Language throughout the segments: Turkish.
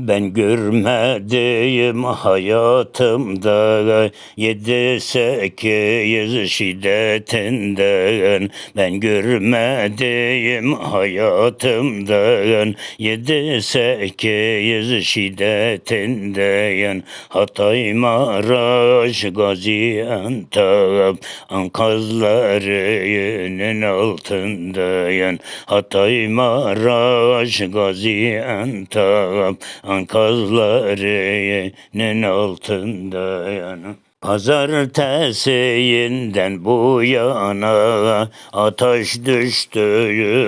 Ben görmediğim hayatımda yedi sekiz şiddetinden. Ben görmediğim hayatımda yedi sekiz şiddetinden. Hatay, Maraş, Gaziantep Ankazlarının altındayım. Hatay, Maraş, Gaziantep Ankazlarının altındayım Pazartesiyinden bu yana ateş düştü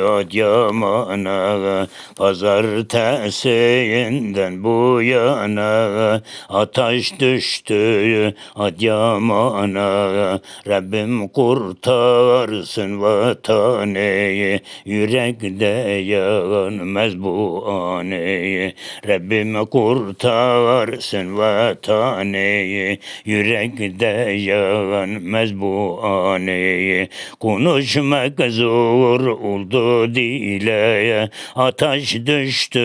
Adıyaman'a Pazartesiyinden bu yana ateş düştü Adıyaman'a Rabbim kurtarsın vatanı yürekte yanmaz bu aneyi Rabbim kurtarsın vatanı yürekte yanmaz bu Konuşmak zor oldu dile. Ateş düştü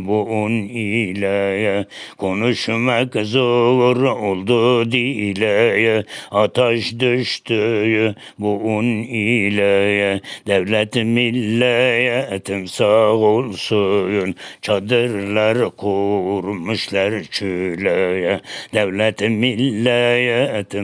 bu un ile. Konuşmak zor oldu dile. Ateş düştü bu un ile. Devlet milletim sağ olsun. Çadırlar kurmuşlar çöle. Devlet milletim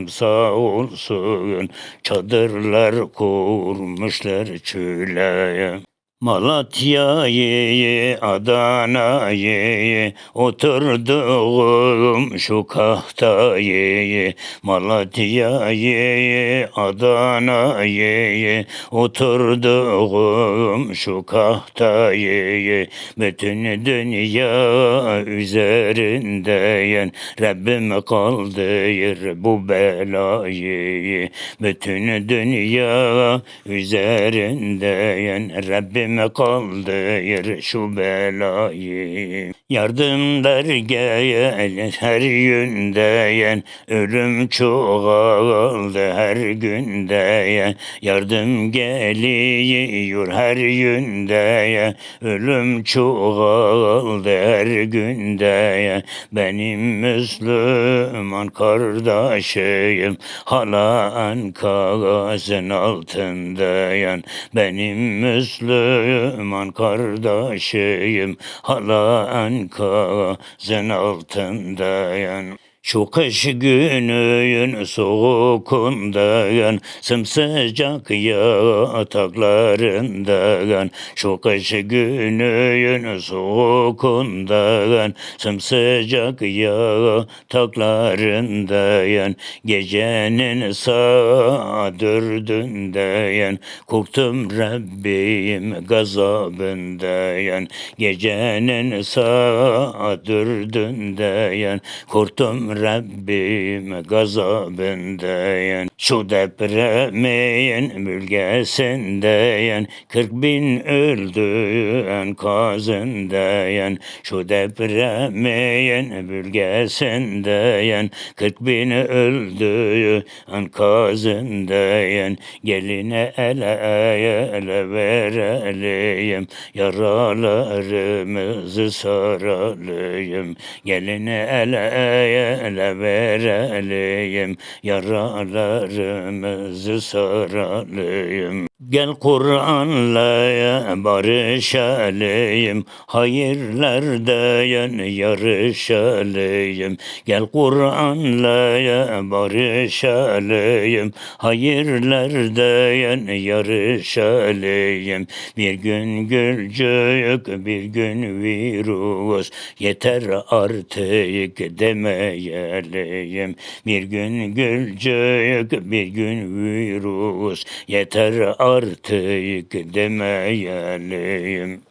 sağ olsun. Çadırlar kurmuşlar çöle Malatya'yı, Adana'yı, oturduğum şu kahtayı, Malatya'yı, Adana'yı, oturduğum şu kahtayı, bütün dünya üzerinden Rabbim kaldır bu belayı, bütün dünya üzerinden Rabbim kaldır şu belayı. Yardımlar gel her gündeyen Ölüm çoğaldı her gündeyen Yardım geliyor her gündeyen Ölüm çoğaldı her gündeyen Benim Müslüman kardeşim Hala enkazın altındayan Benim Müslüman kardeşim Hala enkazın altındayan şu kış günün soğukundan Sımsıcak yataklarından Şu kış günün soğukundan Sımsıcak yataklarından Gecenin saat dördünden Korktum Rabbim gazabından Gecenin saat dördünden Korktum Rabbim gazabından Şu depremin bölgesinden Kırk bin öldü enkazından Şu depremin bölgesinden Kırk bin öldü enkazından Geline ele ele verelim Yaralarımızı saralım Geline ele ele verelim Yaralarımızı saralım Gel Kur'an'la barışalım Hayırlardan yarışalım Gel Kur'an'la barışalım Hayırlardan yarışalım Bir gün gülcük bir gün virüs Yeter artık demeyelim. Bir gün gülcük bir gün virüs Yeter artık demeyelim